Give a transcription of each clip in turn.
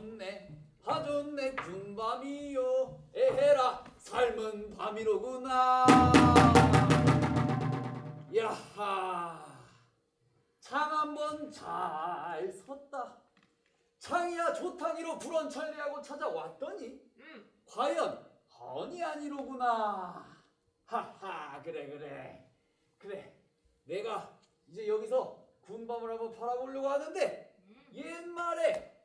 해면산이 얼싸 좋네. 하 좋네. 군밤이요. 에헤라. 삶은 밤이로구나. 야하. 창 한번 잘 섰다. 창이야 조탕이로 불원천리하고 찾아왔더니 음. 과연 헌이 아니로구나. 하하 그래 그래. 그래. 내가 이제 여기서 군밤을 한번 팔아보려고 하는데 옛말에 그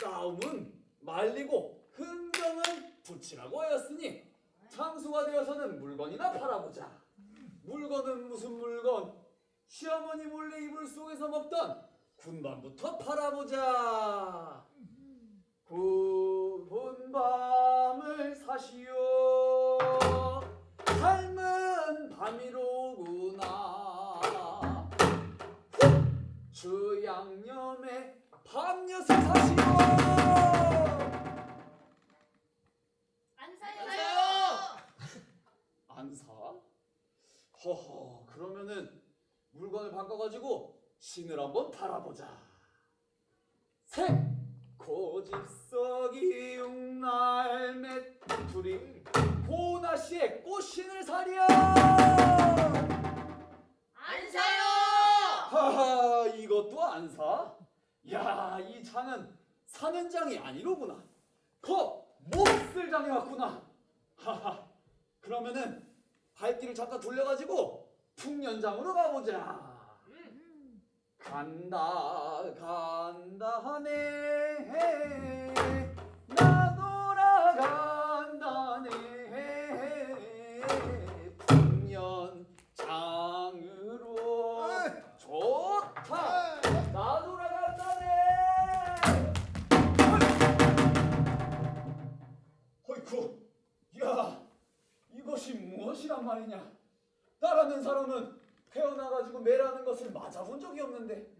싸움은 말리고 흥정은 붙이라고 하였으니 장수가 되어서는 물건이나 팔아보자. 물건은 무슨 물건? 시어머니 몰래 이불 속에서 먹던 군밤부터 팔아보자. 군밤을 사시오 삶은 밤이로구나 주 양념에 밤엿을 사시오 안 사요. 안 사요. 안 사? 허허 그러면은 물건을 바꿔가지고 신을 한번 팔아보자 색 고집석이 육날 메뚜리 고나시의 꽃신을 사랴 안 사요. 하하 이것도 안 사? 야 이 장은 사는 장이 아니로구나. 거 못쓸 장이 왔구나. 하하. 그러면은 발길을 잠깐 돌려가지고 풍년장으로 가보자. 음. 간다 간다네. 나 말이냐? 나라는 사람은 태어나가지고 매라는 것을 맞아본 적이 없는데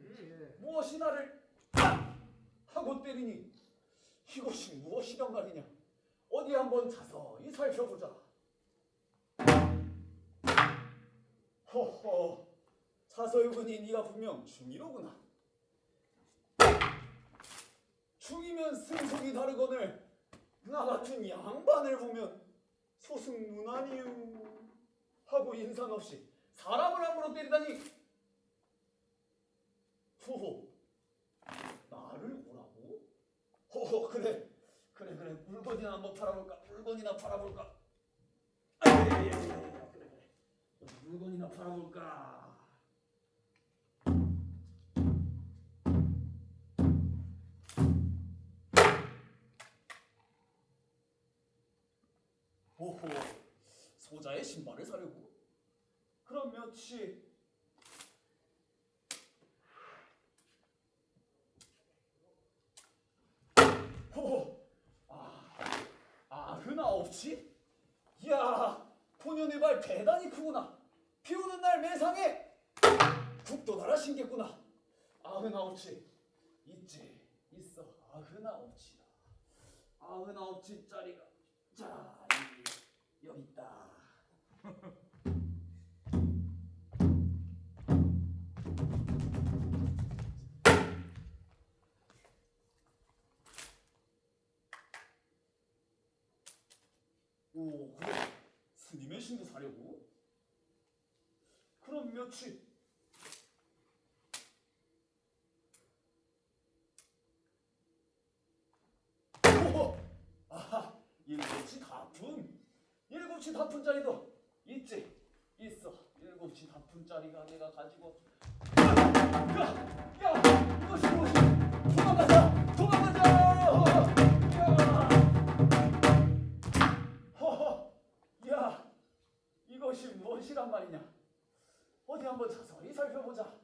무엇이 나를 딱 하고 때리니? 이것이 무엇이란 말이냐? 어디 한번 자세히 살펴보자. 허허 보니 네가 분명 중이로구나. 중이면 승속이 다르거늘 나 같은 양반을 보면 소승문안이유 하고 인상 없이 사람을 함부로 때리다니. 호호 나를 오라고? 호호 그래. 그래 그래. 물건이나 한번 팔아볼까? 물건이나 팔아볼까? 그래. 물건이나 팔아볼까? 호호. 소자의 신발을 사려고 몇이 호호. 아 아흔아홉치 이야 본연의 발 대단히 크구나. 비 오는 날 매상에 국도 달아 신겠구나. 아흔 아홉치 있지 있어. 아흔 아홉치다. 아흔 아홉치짜리가. 자 여기, 여기 있다 신도 사려고? 그럼 며칠? 오! 아하, 일곱치 다푼. 일곱치 다푼짜리도 있지? 있어. 일곱치 다푼짜리가 내가 가지고. 야! 야! 이것이 무엇이? 도망가자! 무엇이란 말이냐? 어디 한번 자세히 살펴보자.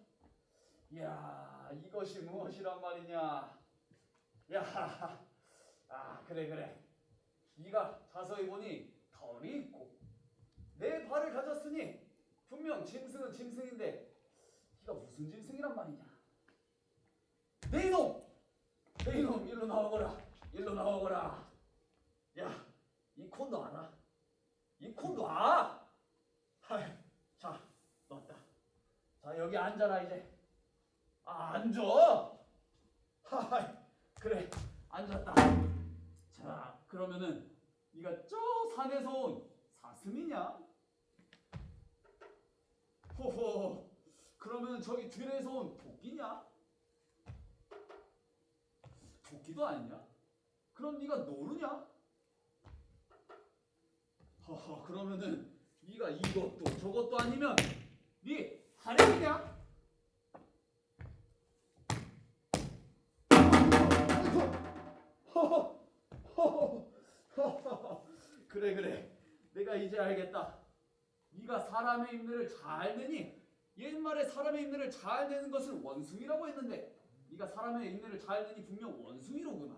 야, 이것이 무엇이란 말이냐? 야, 아 그래 그래. 네가 자세히 보니 털이 있고 내 발을 가졌으니 분명 짐승은 짐승인데 네가 무슨 짐승이란 말이냐? 내 이놈, 내 이놈 일로 나오거라, 일로 나오거라. 야. 이 콘도 알아? 이 콘도 아! 하이, 자, 넣었다. 자, 여기 앉아라, 이제. 아, 앉아! 하하이 그래 앉았다. 자 그러면은 네가 저 산에서 온 사슴이냐? 호호 그러면 저기 들에서 온 토끼냐? 토끼도 아니냐? 그럼 네가 노루냐? 허허 그러면은 네가 이것도 저것도 아니면 네 허허 그래 그래. 내가 이제 알겠다. 네가 사람의 인내를 잘 내니? 옛말에 사람의 인내를 잘 내는 것을 원숭이라고 했는데 네가 사람의 인내를 잘 내니 분명 원숭이로구나.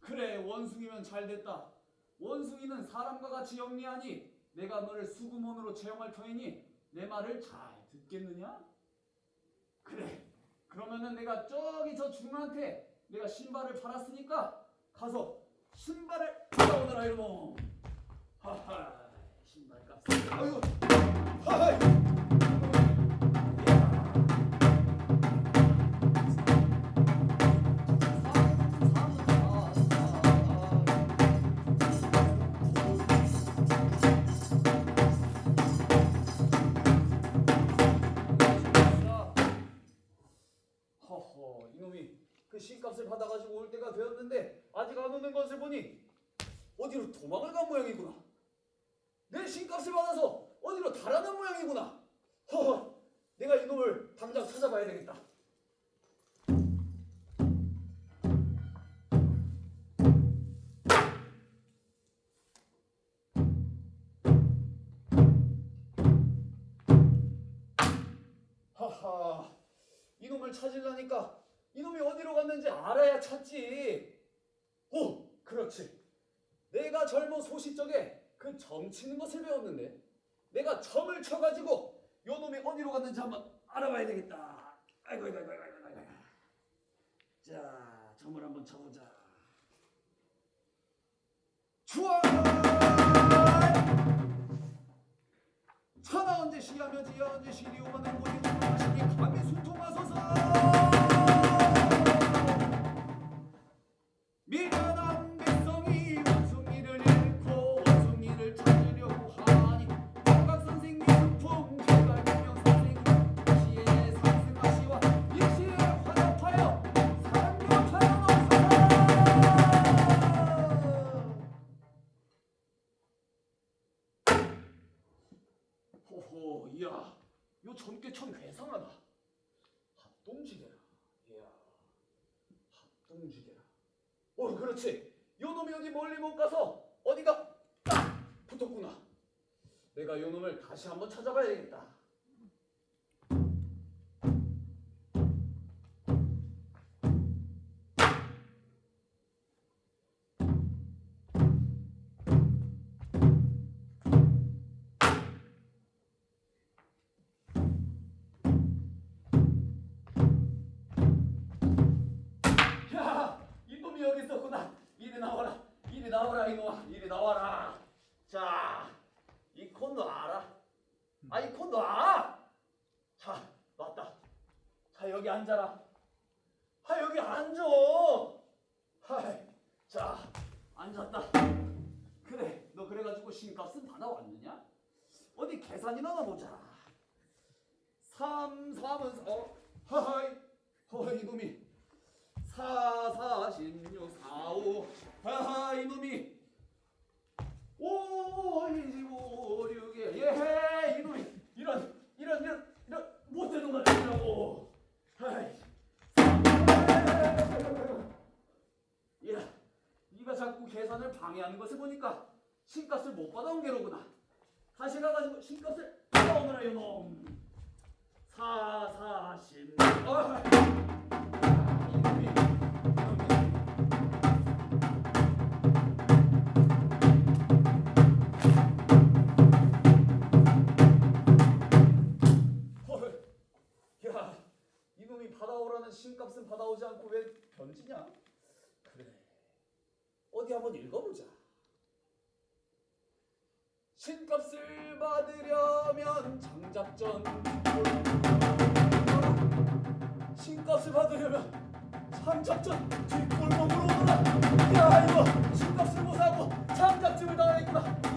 그래 원숭이면 잘 됐다. 원숭이는 사람과 같이 영리하니 내가 너를 수구몬으로 채용할 터이니 내 말을 잘 듣겠느냐? 그래. 그러면은 내가 저기 저 중한테 내가 신발을 팔았으니까 가서 신발을 받아오너라 이놈. 하하 신발값. 아유 하하 받아가지고 올 때가 되었는데 아직 안 오는 것을 보니 어디로 도망을 간 모양이구나. 내 신값을 받아서 어디로 달아난 모양이구나. 허허 내가 이놈을 당장 찾아봐야 되겠다. 하하 이놈을 찾으려니까 이놈이 어디로 갔는지 알아야 찾지. 오, 그렇지. 내가 젊은 소시적에 그 점 치는 것을 배웠는데 내가 점을 쳐가지고 요 놈이 어디로 갔는지 한번 알아봐야 되겠다. 아이고, 아이고, 아이고, 아이고, 아이고. 자, 점을 한번 쳐보자. 좋아! 천하 언제 시하며 지하 언제 모든 것마시니 감히 순통하소서 합동지게라. 어, 그렇지. 요 놈이 어디 멀리 못 가서 어디가 딱 붙었구나. 내가 요 놈을 다시 한번 찾아봐야 되겠다. 이놈아. 이리 나와라. 자, 이 콘 놔라. 아, 이 콘 놔. 자, 왔다. 자, 여기 앉아라. 아, 여기 앉아. 하이, 자, 앉았다. 그래, 너 그래가지고 신값은 받아왔느냐? 어디 계산이나 넣어보자. 3, 3은 4. 하하이. 허이, 자꾸 계산을 방해하는 것을 보니까 신값을 못 받아온 게로구나. 다시 가가지고 신값을 받아오느라 이놈. 사사십 어, 신값은 받아오지 않고 왜 변지냐? 어디 한번 읽어보자. 신값을 받으려면 장작전. 신값을 받으려면 삼작전. 뒷골목으로 오너라. 야 이거 신값을 못하고 장작집을 당하겠구나. 야